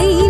পাই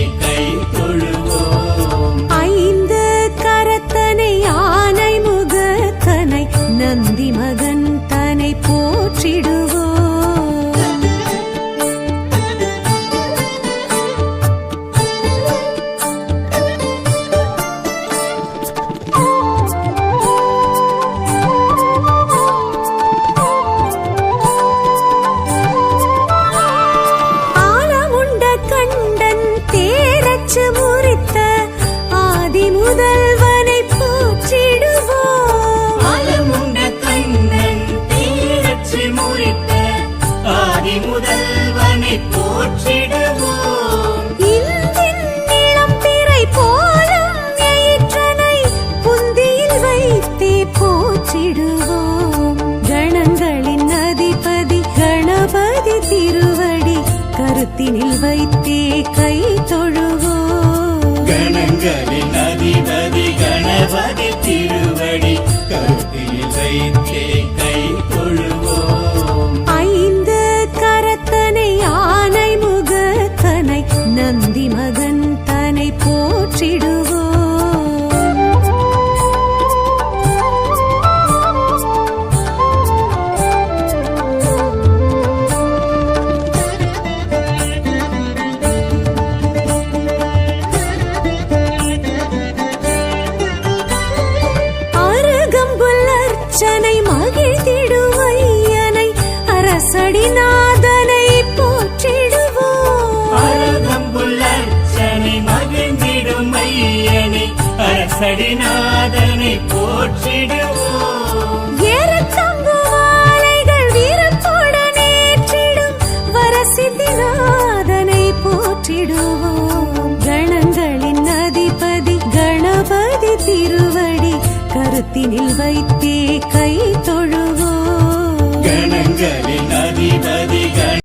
நந்தி மகன் தனை போற்றிடும் கரத்தினில் வைத்தே கை தொழு சடிநாதனை போற்றிடுவோம். அரதம்புள்ள சனி மகிழ்ந்திடும் ஐயனை அரசடிநாதனை போற்றிடுவோம். ஏறத்தங்குவாளைகள் வீரத்தோடன் ஏற்றிடும் வரசித்திநாதனை போற்றிடுவோம். கணங்களின் அதிபதி கணபதி திருவடி வைத்தே கை உலகங்களின் அதிபதிகள்